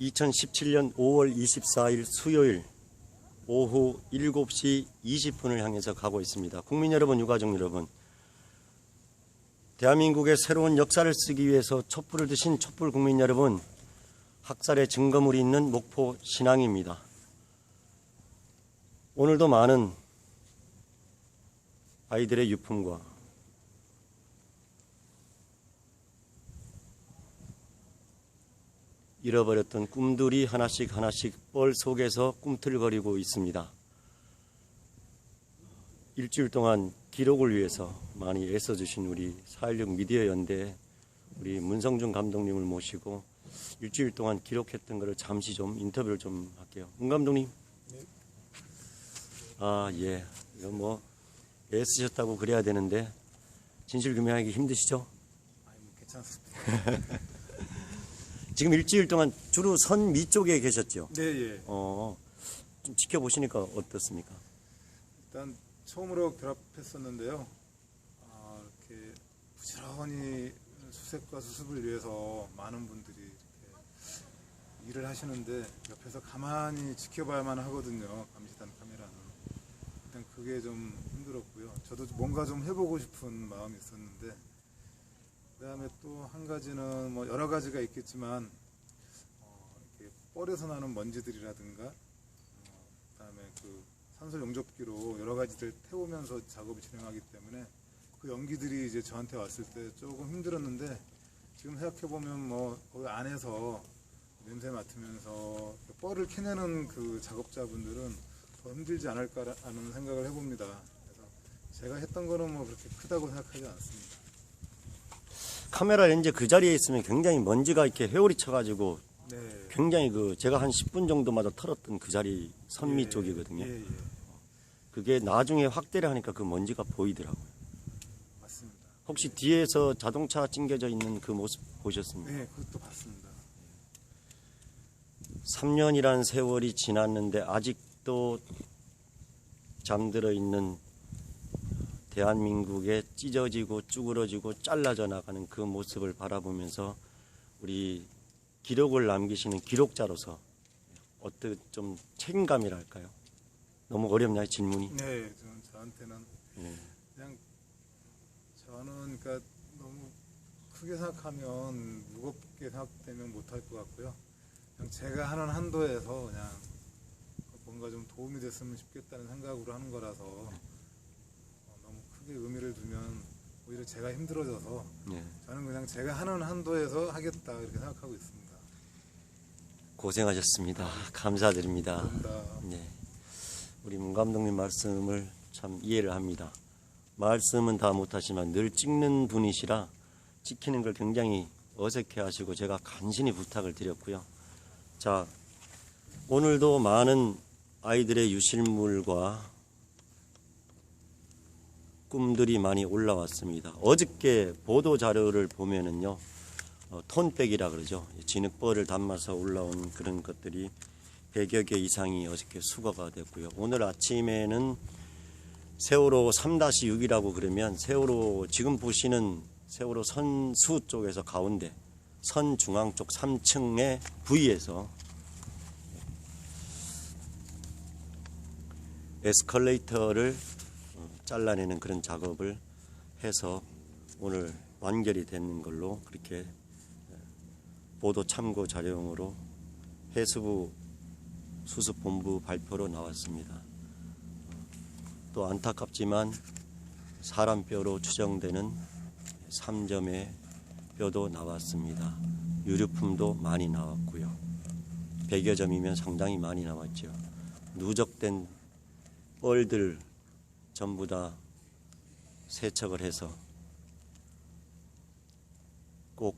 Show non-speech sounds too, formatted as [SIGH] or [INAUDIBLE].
2017년 5월 24일 수요일 오후 7시 20분을 향해서 가고 있습니다. 국민 여러분, 유가족 여러분, 대한민국의 새로운 역사를 쓰기 위해서 촛불을 드신 촛불 국민 여러분, 학살의 증거물이 있는 목포 신앙입니다. 오늘도 많은 아이들의 유품과 잃어버렸던 꿈들이 하나씩 하나씩 뻘 속에서 꿈틀거리고 있습니다. 일주일 동안 기록을 위해서 많이 애써주신 우리 4.16 미디어 연대 우리 문성준 감독님을 모시고 일주일 동안 기록했던 것을 잠시 좀 인터뷰를 좀 할게요. 문 감독님. 아, 예. 이거 뭐 애쓰셨다고 그래야 되는데 진실 규명하기 힘드시죠? 아니 뭐 괜찮습니다. [LAUGHS] 지금 일주일 동안 주로 선 밑쪽에 계셨죠? 네, 예. 어, 좀 지켜보시니까 어떻습니까? 일단 처음으로 결합했었는데요. 아, 이렇게 부지런히 수색과 수습을 위해서 많은 분들이 이렇게 일을 하시는데 옆에서 가만히 지켜봐야만 하거든요. 감시단 카메라는. 일단 그게 좀 힘들었고요. 저도 뭔가 좀 해보고 싶은 마음이 있었는데 그다음에 또 한 가지는 뭐 여러 가지가 있겠지만 어, 이렇게 뻘에서 나는 먼지들이라든가 어, 그다음에 그 산소 용접기로 여러 가지들 태우면서 작업을 진행하기 때문에 그 연기들이 이제 저한테 왔을 때 조금 힘들었는데 지금 생각해 보면 뭐 거기 안에서 냄새 맡으면서 그 뻘을 캐내는 그 작업자분들은 더 힘들지 않을까라는 생각을 해봅니다. 그래서 제가 했던 거는 뭐 그렇게 크다고 생각하지 않습니다. 카메라 렌즈 그 자리에 있으면 굉장히 먼지가 이렇게 회오리 쳐가지고 네. 굉장히 그 제가 한 10분 정도마다 털었던 그 자리 선미 예, 쪽이거든요. 예, 예. 그게 나중에 확대를 하니까 그 먼지가 보이더라고요. 맞습니다. 혹시 뒤에서 자동차 찡겨져 있는 그 모습 보셨습니까? 네, 그것도 봤습니다. 3년이라는 세월이 지났는데 아직도 잠들어 있는 대한민국의 찢어지고 쭈그러지고 잘라져 나가는 그 모습을 바라보면서 우리 기록을 남기시는 기록자로서 어떤 좀 책임감이랄까요? 너무 어렵나요 질문이? 네, 저는 저한테는 예. 그냥 저는 그러니까 너무 크게 생각하면 무겁게 생각되면 못할 것 같고요. 그냥 제가 하는 한도에서 그냥 뭔가 좀 도움이 됐으면 싶겠다는 생각으로 하는 거라서 크게 의미를 두면 오히려 제가 힘들어져서 예. 저는 그냥 제가 하는 한도에서 하겠다 이렇게 생각하고 있습니다. 고생하셨습니다. 감사드립니다. 감사합니다. 네. 우리 문 감독님 말씀을 참 이해를 합니다. 말씀은 다 못하지만 늘 찍는 분이시라 찍히는 걸 굉장히 어색해 하시고 제가 간신히 부탁을 드렸고요. 자, 오늘도 많은 아이들의 유실물과 꿈들이 많이 올라왔습니다. 어저께 보도 자료를 보면은요, 어, 톤백이라 그러죠. 진흙벌을 담아서 올라온 그런 것들이 100여 개 이상이 어저께 수거가 됐고요. 오늘 아침에는 세월호 3-6이라고 그러면 세월호 지금 보시는 세월호 선수 쪽에서 가운데 선 중앙 쪽 3층의 부위에서 에스컬레이터를 어, 잘라내는 그런 작업을 해서 오늘 완결이 되는 걸로 그렇게 보도 참고 자료용으로 해수부 수습본부 발표로 나왔습니다. 또 안타깝지만 사람 뼈로 추정되는 3점의 뼈도 나왔습니다. 유류품도 많이 나왔고요. 100여 점이면 상당히 많이 나왔죠. 누적된 뻘들 전부 다 세척을 해서 꼭